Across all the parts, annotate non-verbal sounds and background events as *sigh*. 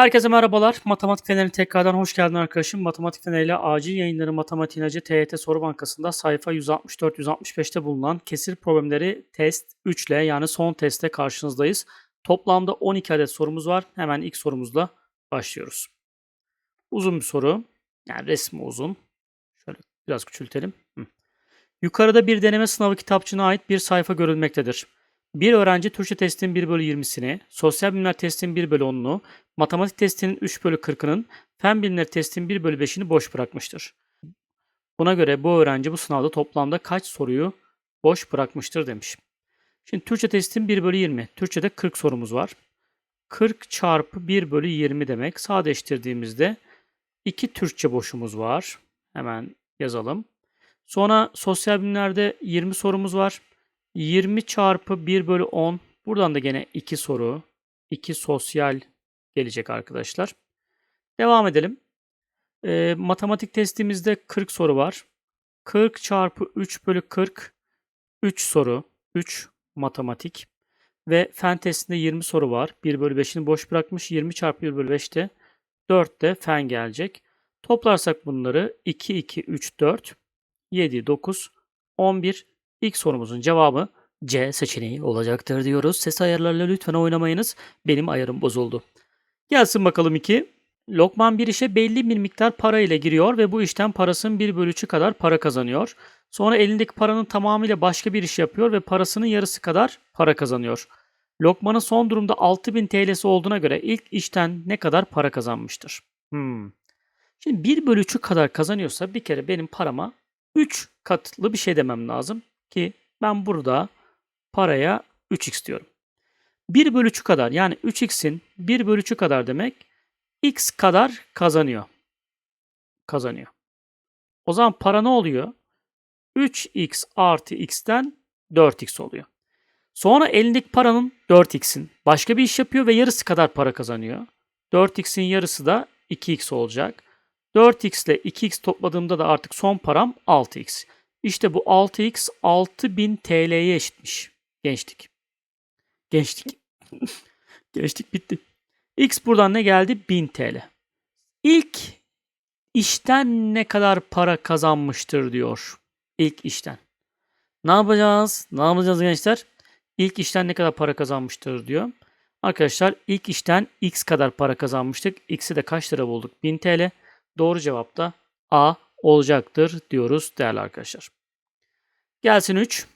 Herkese merhabalar. Matematik Feneri'ne tekrardan hoş geldin arkadaşım. Matematik Feneri acil yayınları Matematiğin Acı TYT Soru Bankası'nda sayfa 164-165'te bulunan kesir problemleri test 3 ile yani son testte karşınızdayız. Toplamda 12 adet sorumuz var. Hemen ilk sorumuzla başlıyoruz. Uzun bir soru. Yani resmi uzun. Şöyle biraz küçültelim. Hı. Yukarıda bir deneme sınavı kitapçığına ait bir sayfa görülmektedir. Bir öğrenci Türkçe testinin 1 bölü 20'sini, sosyal bilimler testinin 1 bölü 10'unu, matematik testinin 3 bölü 40'ının, fen bilimleri testinin 1 bölü 5'ini boş bırakmıştır. Buna göre bu öğrenci bu sınavda toplamda kaç soruyu boş bırakmıştır demiş. Şimdi Türkçe testin 1 bölü 20. Türkçe'de 40 sorumuz var. 40 çarpı 1 bölü 20 demek. Sadeleştirdiğimizde 2 Türkçe boşumuz var. Hemen yazalım. Sonra sosyal bilimlerde 20 sorumuz var. 20 çarpı 1 bölü 10. Buradan da gene 2 soru. 2 sosyal gelecek arkadaşlar. Devam edelim. Ee, matematik testimizde 40 soru var. 40 çarpı 3 bölü 40. 3 soru. 3 matematik. Ve fen testinde 20 soru var. 1 bölü 5'ini boş bırakmış. 20 çarpı 1 bölü 5'te 4 de fen gelecek. Toplarsak bunları 2, 2, 3, 4, 7, 9, 11. İlk sorumuzun cevabı C seçeneği olacaktır diyoruz. Ses ayarlarıyla lütfen oynamayınız. Benim ayarım bozuldu. Gelsin bakalım 2. Lokman bir işe belli bir miktar para ile giriyor ve bu işten parasının 1 bölü 3'ü kadar para kazanıyor. Sonra elindeki paranın tamamıyla başka bir iş yapıyor ve parasının yarısı kadar para kazanıyor. Lokman'ın son durumda 6000 TL'si olduğuna göre ilk işten ne kadar para kazanmıştır? Hmm. Şimdi 1 bölü 3'ü kadar kazanıyorsa bir kere benim parama 3 katlı bir şey demem lazım ki ben burada paraya 3x diyorum. 1 bölü 3'ü kadar yani 3x'in 1 bölü 3'ü kadar demek x kadar kazanıyor. Kazanıyor. O zaman para ne oluyor? 3x artı x'ten 4x oluyor. Sonra elindeki paranın 4x'in başka bir iş yapıyor ve yarısı kadar para kazanıyor. 4x'in yarısı da 2x olacak. 4x ile 2x topladığımda da artık son param 6x. İşte bu 6x 6000 TL'ye eşitmiş. Gençlik. Gençlik. *laughs* Gençlik bitti. X buradan ne geldi? 1000 TL. İlk işten ne kadar para kazanmıştır diyor. İlk işten. Ne yapacağız? Ne yapacağız gençler? İlk işten ne kadar para kazanmıştır diyor. Arkadaşlar ilk işten X kadar para kazanmıştık. X'i de kaç lira bulduk? 1000 TL. Doğru cevap da A olacaktır diyoruz değerli arkadaşlar. Gelsin 3.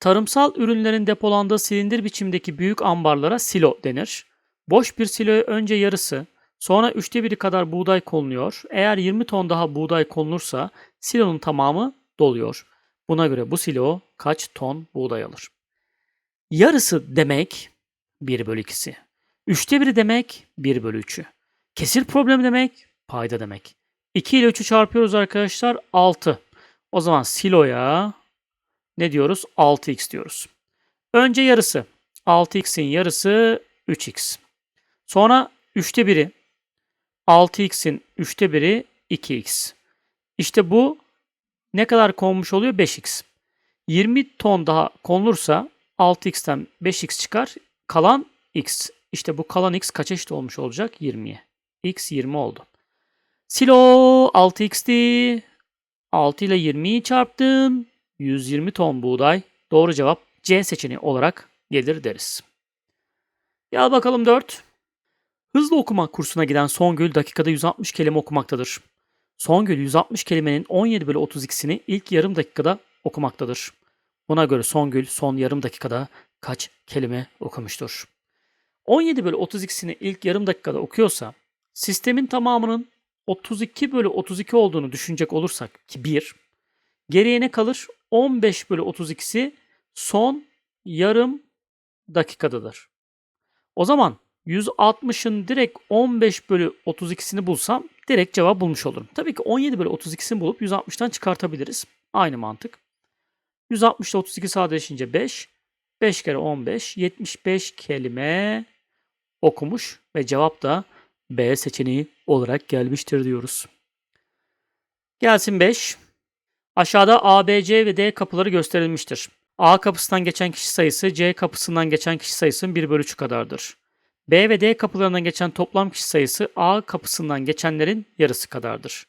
Tarımsal ürünlerin depolandığı silindir biçimdeki büyük ambarlara silo denir. Boş bir siloya önce yarısı, sonra üçte biri kadar buğday konuluyor. Eğer 20 ton daha buğday konulursa silonun tamamı doluyor. Buna göre bu silo kaç ton buğday alır? Yarısı demek 1 bölü 2'si. Üçte biri demek 1 bölü 3'ü. Kesir problemi demek payda demek. 2 ile 3'ü çarpıyoruz arkadaşlar 6. O zaman siloya ne diyoruz? 6x diyoruz. Önce yarısı. 6x'in yarısı 3x. Sonra 3'te biri. 6x'in 3'te biri 2x. İşte bu ne kadar konmuş oluyor? 5x. 20 ton daha konulursa 6x'ten 5x çıkar. Kalan x. İşte bu kalan x kaç eşit olmuş olacak? 20'ye. x 20 oldu. Silo 6x'ti. 6 ile 20'yi çarptım. 120 ton buğday. Doğru cevap C seçeneği olarak gelir deriz. Gel bakalım 4. Hızlı okuma kursuna giden Songül dakikada 160 kelime okumaktadır. Songül 160 kelimenin 17 bölü 32'sini ilk yarım dakikada okumaktadır. Buna göre Songül son yarım dakikada kaç kelime okumuştur? 17 bölü 32'sini ilk yarım dakikada okuyorsa sistemin tamamının 32 bölü 32 olduğunu düşünecek olursak ki 1 geriye ne kalır? 15 bölü 32'si son yarım dakikadadır. O zaman 160'ın direkt 15 bölü 32'sini bulsam direkt cevap bulmuş olurum. Tabii ki 17 bölü 32'sini bulup 160'tan çıkartabiliriz. Aynı mantık. 160 ile 32 sadeleşince 5. 5 kere 15. 75 kelime okumuş ve cevap da B seçeneği olarak gelmiştir diyoruz. Gelsin 5. Aşağıda A, B, C ve D kapıları gösterilmiştir. A kapısından geçen kişi sayısı C kapısından geçen kişi sayısının 1 bölü 3 kadardır. B ve D kapılarından geçen toplam kişi sayısı A kapısından geçenlerin yarısı kadardır.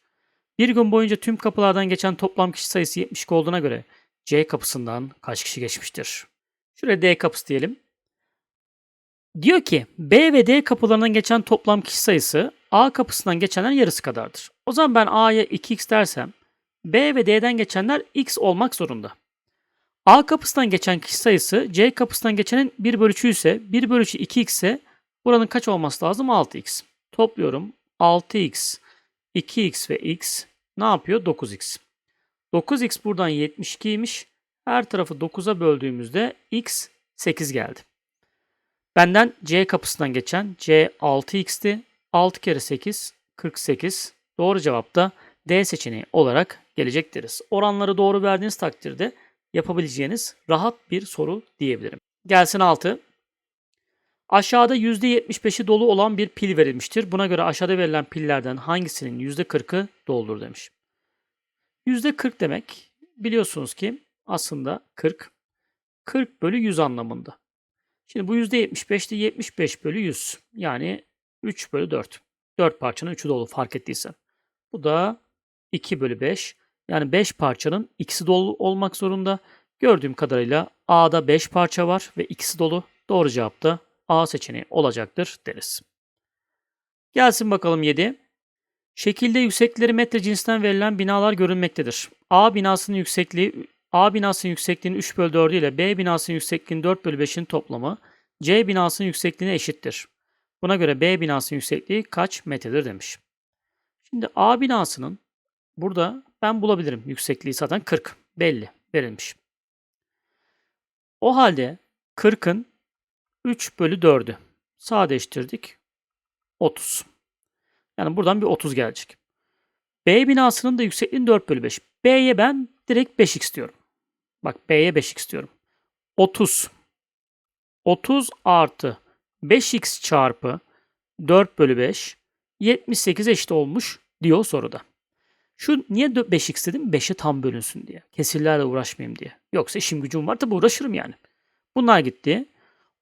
Bir gün boyunca tüm kapılardan geçen toplam kişi sayısı 72 olduğuna göre C kapısından kaç kişi geçmiştir? Şuraya D kapısı diyelim. Diyor ki B ve D kapılarından geçen toplam kişi sayısı A kapısından geçenlerin yarısı kadardır. O zaman ben A'ya 2x dersem B ve D'den geçenler x olmak zorunda. A kapısından geçen kişi sayısı C kapısından geçenin 1 bölü 3'ü ise 1 bölü 3'ü 2x ise buranın kaç olması lazım? 6x. Topluyorum. 6x, 2x ve x ne yapıyor? 9x. 9x buradan 72'ymiş. Her tarafı 9'a böldüğümüzde x 8 geldi. Benden C kapısından geçen C 6x'ti. 6 kere 8 48. Doğru cevap da D seçeneği olarak gelecek deriz. Oranları doğru verdiğiniz takdirde yapabileceğiniz rahat bir soru diyebilirim. Gelsin 6. Aşağıda %75'i dolu olan bir pil verilmiştir. Buna göre aşağıda verilen pillerden hangisinin %40'ı doludur demiş. %40 demek biliyorsunuz ki aslında 40. 40 bölü 100 anlamında. Şimdi bu %75'te 75 bölü 100. Yani 3 bölü 4. 4 parçanın 3'ü dolu fark ettiysen. Bu da 2 bölü 5. Yani 5 parçanın ikisi dolu olmak zorunda. Gördüğüm kadarıyla A'da 5 parça var ve ikisi dolu. Doğru cevap da A seçeneği olacaktır deriz. Gelsin bakalım 7. Şekilde yüksekleri metre cinsinden verilen binalar görülmektedir. A binasının yüksekliği A binasının yüksekliğinin 3 bölü 4 ile B binasının yüksekliğinin 4 bölü 5'in toplamı C binasının yüksekliğine eşittir. Buna göre B binasının yüksekliği kaç metredir demiş. Şimdi A binasının burada ben bulabilirim yüksekliği zaten 40 belli verilmiş. O halde 40'ın 3 bölü 4'ü sadeleştirdik 30. Yani buradan bir 30 gelecek. B binasının da yüksekliği 4 bölü 5. B'ye ben direkt 5x diyorum. Bak B'ye 5x diyorum. 30. 30 artı 5x çarpı 4 bölü 5 78 eşit olmuş diyor soruda. Şu niye 5x dedim? 5'e tam bölünsün diye. Kesirlerle uğraşmayayım diye. Yoksa işim gücüm var tabi uğraşırım yani. Bunlar gitti.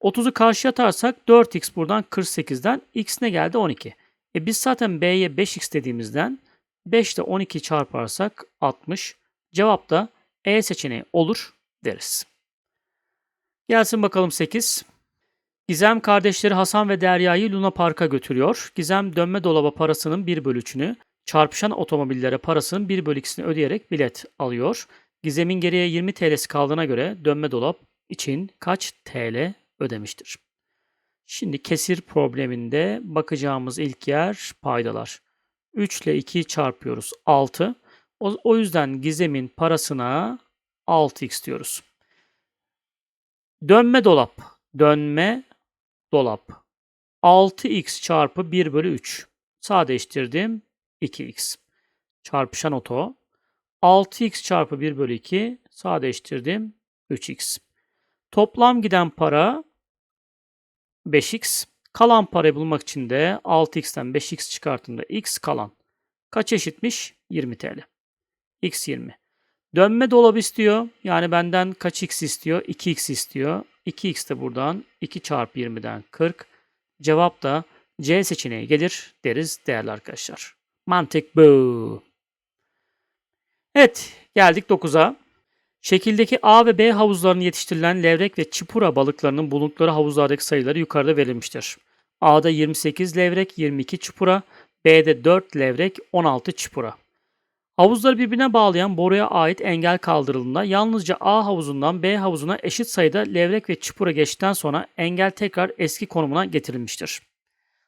30'u karşıya atarsak 4x buradan 48'den x ne geldi? 12. E biz zaten b'ye 5x dediğimizden 5 ile 12 çarparsak 60. Cevap da E seçeneği olur deriz. Gelsin bakalım 8. Gizem kardeşleri Hasan ve Derya'yı Luna Park'a götürüyor. Gizem dönme dolaba parasının 1 bölü 3'ünü, çarpışan otomobillere parasının 1 bölü 2'sini ödeyerek bilet alıyor. Gizem'in geriye 20 TL'si kaldığına göre dönme dolap için kaç TL ödemiştir? Şimdi kesir probleminde bakacağımız ilk yer paydalar. 3 ile 2'yi çarpıyoruz 6. O, o yüzden Gizem'in parasına 6x diyoruz. Dönme dolap. Dönme dolap. 6x çarpı 1 bölü 3. Sadeleştirdim. 2x. Çarpışan oto. 6x çarpı 1 bölü 2. Sadeleştirdim. 3x. Toplam giden para 5x. Kalan parayı bulmak için de 6x'ten 5x çıkarttığımda x kalan. Kaç eşitmiş? 20 TL. X 20. Dönme dolabı istiyor. Yani benden kaç x istiyor? 2x istiyor. 2x de buradan 2 çarpı 20'den 40. Cevap da C seçeneği gelir deriz değerli arkadaşlar. Mantık bu. Evet geldik 9'a. Şekildeki A ve B havuzlarının yetiştirilen levrek ve çipura balıklarının bulundukları havuzlardaki sayıları yukarıda verilmiştir. A'da 28 levrek, 22 çipura, B'de 4 levrek, 16 çipura. Havuzları birbirine bağlayan boruya ait engel kaldırıldığında yalnızca A havuzundan B havuzuna eşit sayıda levrek ve çipura geçtikten sonra engel tekrar eski konumuna getirilmiştir.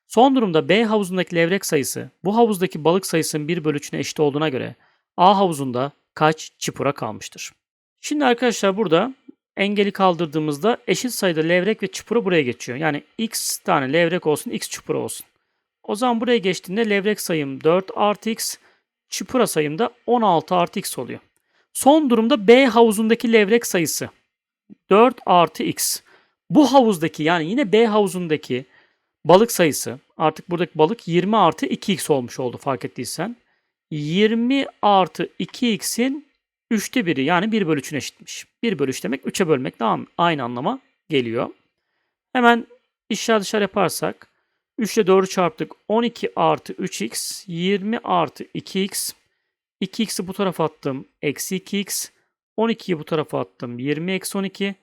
Son durumda B havuzundaki levrek sayısı bu havuzdaki balık sayısının 1 bölü 3'üne eşit olduğuna göre A havuzunda kaç çipura kalmıştır? Şimdi arkadaşlar burada engeli kaldırdığımızda eşit sayıda levrek ve çupura buraya geçiyor. Yani x tane levrek olsun, x çupura olsun. O zaman buraya geçtiğinde levrek sayım 4 artı x, çupura sayım da 16 artı x oluyor. Son durumda B havuzundaki levrek sayısı 4 artı x. Bu havuzdaki yani yine B havuzundaki balık sayısı artık buradaki balık 20 artı 2x olmuş oldu fark ettiysen. 20 artı 2x'in Üçte biri yani 1 bölü 3'üne eşitmiş. 1 bölü 3 demek 3'e bölmek de aynı anlama geliyor. Hemen İşler dışarı yaparsak 3 ile 4'ü çarptık. 12 artı 3x 20 artı 2x. 2x'i bu tarafa attım. Eksi 2x. 12'yi bu tarafa attım. 20 eksi 12.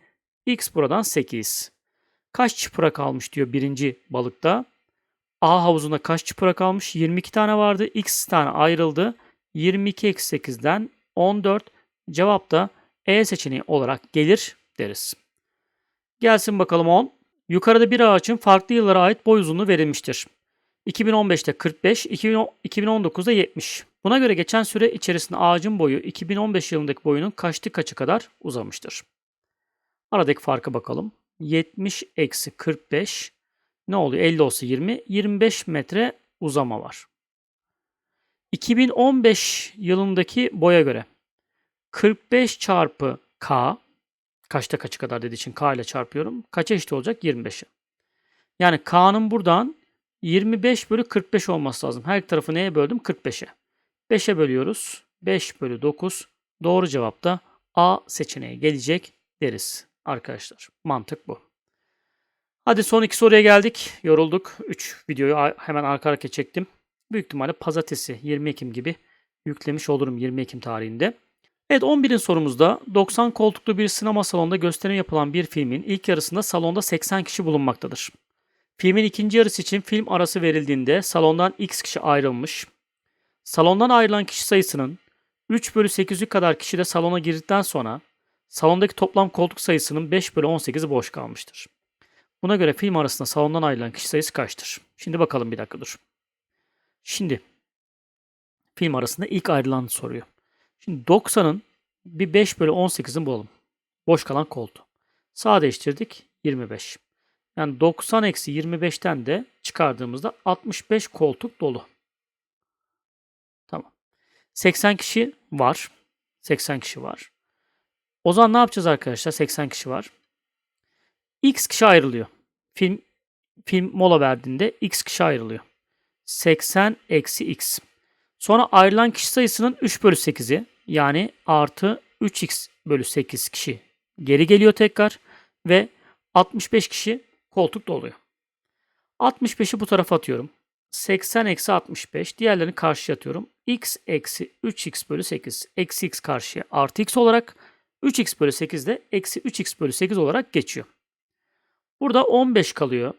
x buradan 8. Kaç çıpra kalmış diyor birinci balıkta. A havuzunda kaç çıpra kalmış? 22 tane vardı. X tane ayrıldı. 22 eksi 8'den 14. Cevap da E seçeneği olarak gelir deriz. Gelsin bakalım 10. Yukarıda bir ağaçın farklı yıllara ait boy uzunluğu verilmiştir. 2015'te 45, 2010 2019'da 70. Buna göre geçen süre içerisinde ağacın boyu 2015 yılındaki boyunun kaçtı kaçı kadar uzamıştır. Aradaki farka bakalım. 70 eksi 45 ne oluyor? 50 olsa 20. 25 metre uzama var. 2015 yılındaki boya göre 45 çarpı k kaçta kaçı kadar dediği için k ile çarpıyorum. Kaça eşit olacak? 25'e. Yani k'nın buradan 25 bölü 45 olması lazım. Her iki tarafı neye böldüm? 45'e. 5'e bölüyoruz. 5 bölü 9. Doğru cevap da A seçeneği gelecek deriz arkadaşlar. Mantık bu. Hadi son iki soruya geldik. Yorulduk. 3 videoyu hemen arka arkaya çektim. Büyük ihtimalle pazartesi 20 Ekim gibi yüklemiş olurum 20 Ekim tarihinde. Evet 11'in sorumuzda 90 koltuklu bir sinema salonunda gösterim yapılan bir filmin ilk yarısında salonda 80 kişi bulunmaktadır. Filmin ikinci yarısı için film arası verildiğinde salondan x kişi ayrılmış. Salondan ayrılan kişi sayısının 3 bölü 8'ü kadar kişi de salona girdikten sonra salondaki toplam koltuk sayısının 5 bölü 18'i boş kalmıştır. Buna göre film arasında salondan ayrılan kişi sayısı kaçtır? Şimdi bakalım bir dakika dur. Şimdi film arasında ilk ayrılan soruyor. Şimdi 90'ın bir 5 bölü 18'ini bulalım. Boş kalan koltuğu. Sağ değiştirdik 25. Yani 90 eksi 25'ten de çıkardığımızda 65 koltuk dolu. Tamam. 80 kişi var. 80 kişi var. O zaman ne yapacağız arkadaşlar? 80 kişi var. X kişi ayrılıyor. Film film mola verdiğinde X kişi ayrılıyor. 80 eksi X. Sonra ayrılan kişi sayısının 3 bölü 8'i yani artı 3x bölü 8 kişi geri geliyor tekrar ve 65 kişi koltuk doluyor. 65'i bu tarafa atıyorum. 80 eksi 65 diğerlerini karşıya atıyorum. x eksi 3x bölü 8 eksi x karşıya artı x olarak 3x bölü 8 de eksi 3x bölü 8 olarak geçiyor. Burada 15 kalıyor.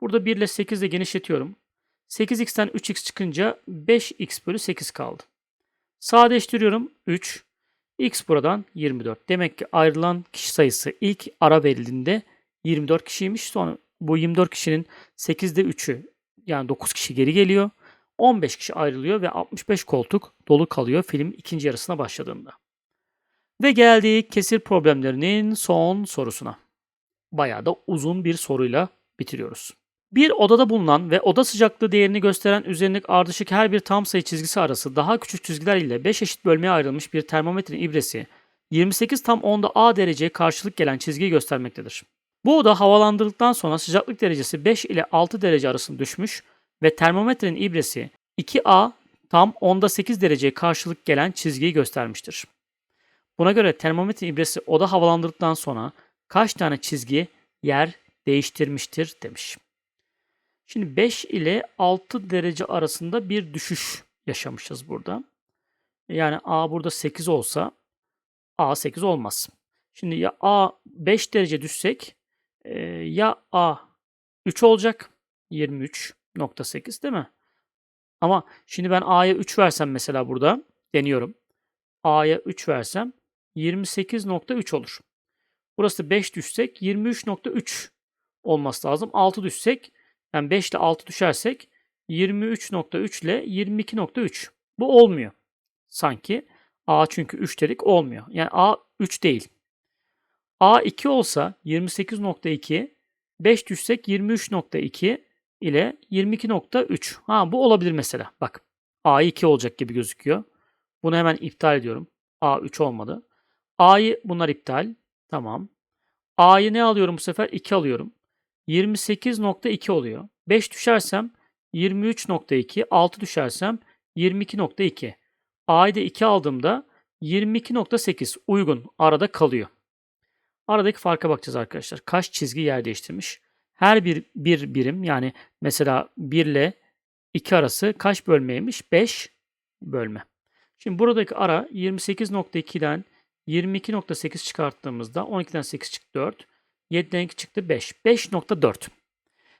Burada 1 ile 8 ile genişletiyorum. 8x'ten 3x çıkınca 5x bölü 8 kaldı. Sadeleştiriyorum 3. X buradan 24. Demek ki ayrılan kişi sayısı ilk ara verildiğinde 24 kişiymiş. Sonra bu 24 kişinin 8'de 3'ü yani 9 kişi geri geliyor. 15 kişi ayrılıyor ve 65 koltuk dolu kalıyor film ikinci yarısına başladığında. Ve geldik kesir problemlerinin son sorusuna. Bayağı da uzun bir soruyla bitiriyoruz. Bir odada bulunan ve oda sıcaklığı değerini gösteren üzerindeki ardışık her bir tam sayı çizgisi arası daha küçük çizgiler ile 5 eşit bölmeye ayrılmış bir termometrenin ibresi 28 tam 10'da A dereceye karşılık gelen çizgiyi göstermektedir. Bu oda havalandırıldıktan sonra sıcaklık derecesi 5 ile 6 derece arasında düşmüş ve termometrenin ibresi 2A tam 10'da 8 dereceye karşılık gelen çizgiyi göstermiştir. Buna göre termometre ibresi oda havalandırdıktan sonra kaç tane çizgi yer değiştirmiştir demiş. Şimdi 5 ile 6 derece arasında bir düşüş yaşamışız burada. Yani A burada 8 olsa A 8 olmaz. Şimdi ya A 5 derece düşsek e, ya A 3 olacak 23.8 değil mi? Ama şimdi ben A'ya 3 versem mesela burada deniyorum. A'ya 3 versem 28.3 olur. Burası 5 düşsek 23.3 olması lazım. 6 düşsek yani 5 ile 6 düşersek 23.3 ile 22.3. Bu olmuyor. Sanki A çünkü 3 dedik olmuyor. Yani A 3 değil. A 2 olsa 28.2, 5 düşsek 23.2 ile 22.3. Ha bu olabilir mesela. Bak A 2 olacak gibi gözüküyor. Bunu hemen iptal ediyorum. A 3 olmadı. A'yı bunlar iptal. Tamam. A'yı ne alıyorum bu sefer? 2 alıyorum. 28.2 oluyor. 5 düşersem 23.2, 6 düşersem 22.2. A'yı da 2 aldığımda 22.8 uygun arada kalıyor. Aradaki farka bakacağız arkadaşlar. Kaç çizgi yer değiştirmiş? Her bir bir birim yani mesela 1 ile 2 arası kaç bölmeymiş? 5 bölme. Şimdi buradaki ara 28.2'den 22.8 çıkarttığımızda 12'den 8 çıktı 4. 7'den 2 çıktı 5. 5.4.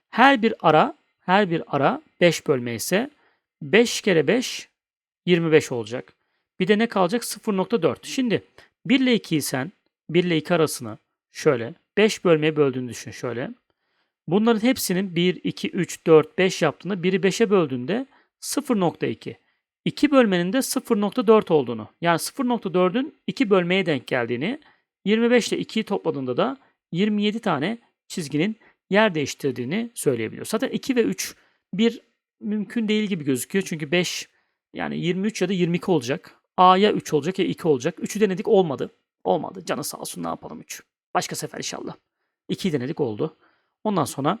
Her bir ara her bir ara 5 bölme ise 5 kere 5 25 olacak. Bir de ne kalacak? 0.4. Şimdi 1 ile 2'yi sen 1 ile 2 arasını şöyle 5 bölmeye böldüğünü düşün şöyle. Bunların hepsinin 1, 2, 3, 4, 5 yaptığında 1'i 5'e böldüğünde 0.2. 2 bölmenin de 0.4 olduğunu yani 0.4'ün 2 bölmeye denk geldiğini 25 ile 2'yi topladığında da 27 tane çizginin yer değiştirdiğini söyleyebiliyoruz. Zaten 2 ve 3 bir mümkün değil gibi gözüküyor. Çünkü 5 yani 23 ya da 22 olacak. A ya 3 olacak ya 2 olacak. 3'ü denedik olmadı. Olmadı. Canı sağ olsun ne yapalım 3. Başka sefer inşallah. 2'yi denedik oldu. Ondan sonra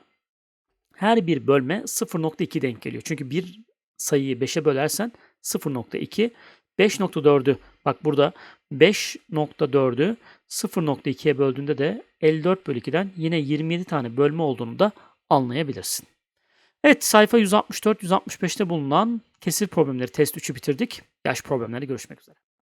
her bir bölme 0.2 denk geliyor. Çünkü bir sayıyı 5'e bölersen 0.2 5.4'ü bak burada 5.4'ü 0.2'ye böldüğünde de 54 bölü 2'den yine 27 tane bölme olduğunu da anlayabilirsin. Evet sayfa 164-165'te bulunan kesir problemleri test 3'ü bitirdik. Yaş problemleri görüşmek üzere.